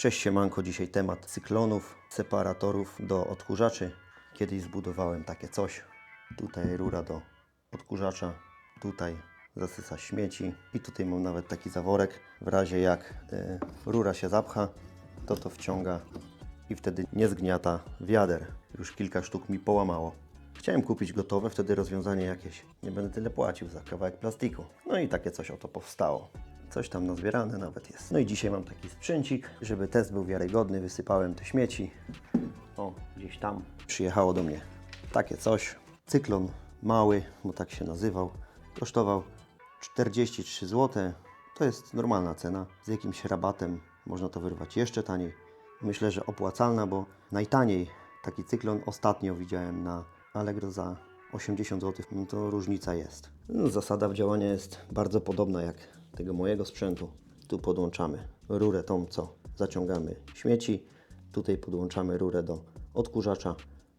Cześć siemanko, dzisiaj temat cyklonów, separatorów do odkurzaczy. Kiedyś zbudowałem takie coś. Tutaj rura do odkurzacza, tutaj zasysa śmieci i tutaj mam nawet taki zaworek. W razie jak y, rura się zapcha, to to wciąga i wtedy nie zgniata wiader. Już kilka sztuk mi połamało. Chciałem kupić gotowe, wtedy rozwiązanie jakieś. Nie będę tyle płacił za kawałek plastiku. No i takie coś oto powstało. Coś tam nazbierane nawet jest. No i dzisiaj mam taki sprzęcik, żeby test był wiarygodny. Wysypałem te śmieci. O, gdzieś tam przyjechało do mnie takie coś. Cyklon mały, bo tak się nazywał. Kosztował 43 zł. To jest normalna cena. Z jakimś rabatem można to wyrwać jeszcze taniej. Myślę, że opłacalna, bo najtaniej taki cyklon ostatnio widziałem na Allegro za 80 zł. No to różnica jest. No, zasada działania jest bardzo podobna jak tego mojego sprzętu. Tu podłączamy rurę tą, co zaciągamy śmieci. Tutaj podłączamy rurę do odkurzacza.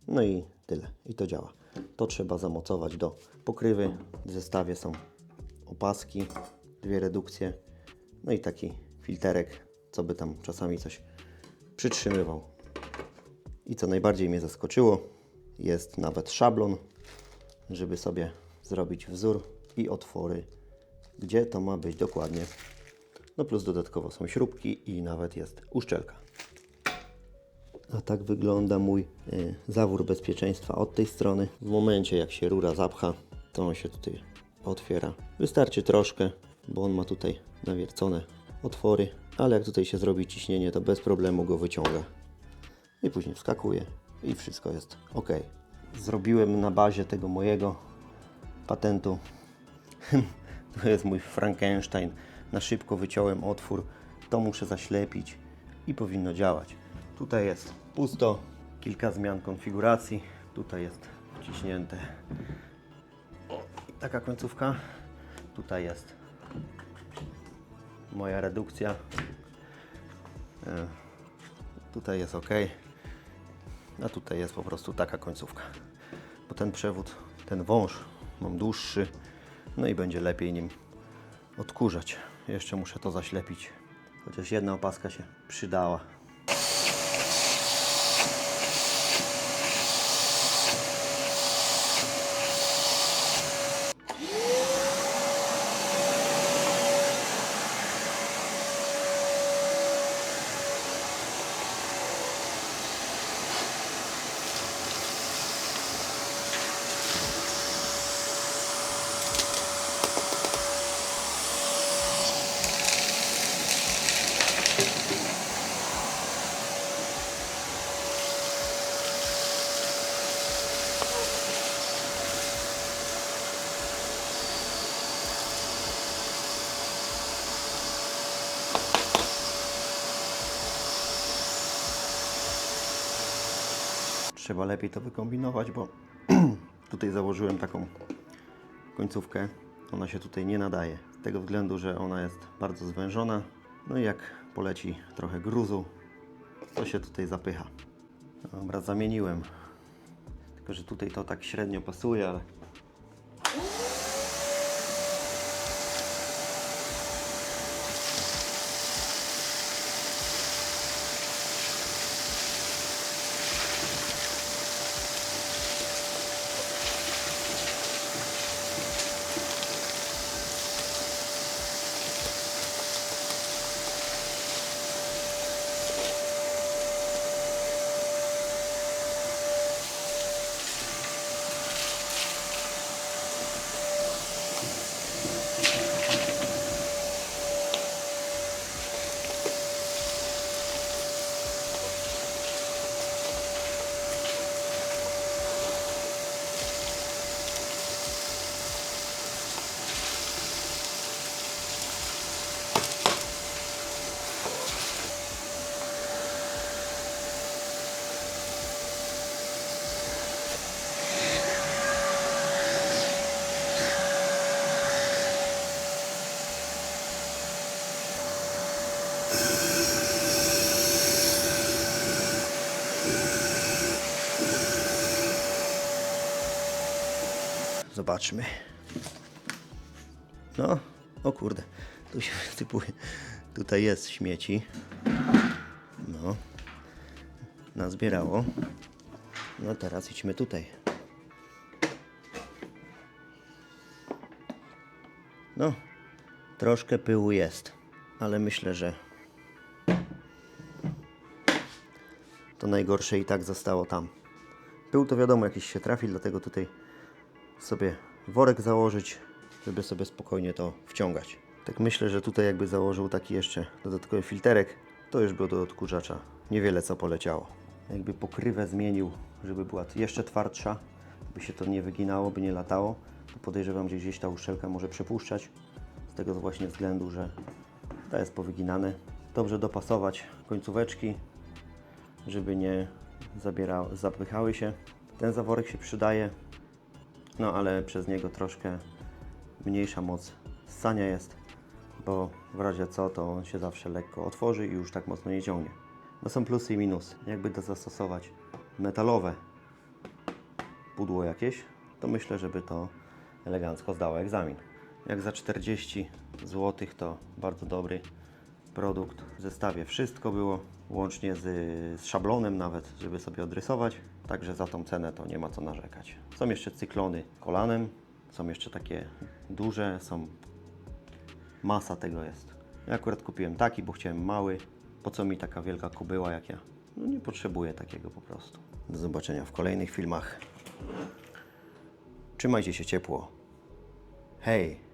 No i tyle. I to działa. To trzeba zamocować do pokrywy. W zestawie są opaski, dwie redukcje, no i taki filterek, co by tam czasami coś przytrzymywał. I co najbardziej mnie zaskoczyło, jest nawet szablon, żeby sobie zrobić wzór i otwory, gdzie to ma być dokładnie. No plus dodatkowo są śrubki i nawet jest uszczelka. A tak wygląda mój y, zawór bezpieczeństwa od tej strony. W momencie jak się rura zapcha, to on się tutaj otwiera. Wystarczy troszkę, bo on ma tutaj nawiercone otwory, ale jak tutaj się zrobi ciśnienie, to bez problemu go wyciąga. I później wskakuje i wszystko jest ok. Zrobiłem na bazie tego mojego patentu. to jest mój Frankenstein. Na szybko wyciąłem otwór. To muszę zaślepić i powinno działać. Tutaj jest pusto, kilka zmian konfiguracji. Tutaj jest wciśnięte. O, taka końcówka. Tutaj jest moja redukcja. E, Tutaj jest ok. A tutaj jest po prostu taka końcówka. Bo ten przewód, ten wąż mam dłuższy. No i będzie lepiej nim odkurzać. Jeszcze muszę to zaślepić. Chociaż jedna opaska się przydała. Trzeba lepiej to wykombinować, bo tutaj założyłem taką końcówkę. Ona się tutaj nie nadaje. Z tego względu, że ona jest bardzo zwężona. No i jak poleci trochę gruzu, to się tutaj zapycha. Dobra, zamieniłem. Tylko, że tutaj to tak średnio pasuje, ale Zobaczmy. No, o kurde, tu się wysypuje. Tutaj jest śmieci. nazbierało. No teraz idźmy tutaj. No, troszkę pyłu jest, ale myślę, że to najgorsze i tak zostało tam. Pył to wiadomo jakiś się trafi, dlatego tutaj sobie worek założyć, żeby sobie spokojnie to wciągać. Tak myślę, że tutaj jakby założył taki jeszcze dodatkowy filterek, to już by do odkurzacza niewiele co poleciało. Jakby pokrywę zmienił, żeby była jeszcze twardsza, by się to nie wyginało, by nie latało, to podejrzewam, że gdzieś ta uszczelka może przepuszczać. Z tego właśnie względu, że to jest powyginane. Dobrze dopasować końcóweczki, żeby nie zabiera, zapychały się. Ten zaworek się przydaje, no ale przez niego troszkę mniejsza moc ssania jest, bo w razie co to on się zawsze lekko otworzy i już tak mocno nie ciągnie. No są plusy i minusy. Jakby to zastosować metalowe pudło jakieś, to myślę, żeby to elegancko zdało egzamin. Jak za 40 zł to bardzo dobry produkt. W zestawie wszystko było, łącznie z, z szablonem nawet, żeby sobie odrysować. Także za tą cenę to nie ma co narzekać. Są jeszcze cyklony kolanem, są jeszcze takie duże, są masa tego jest. Ja akurat kupiłem taki, bo chciałem mały. Po co mi taka wielka kubyła jak ja? No nie potrzebuję takiego po prostu. Do zobaczenia w kolejnych filmach. Trzymajcie się ciepło. Hej!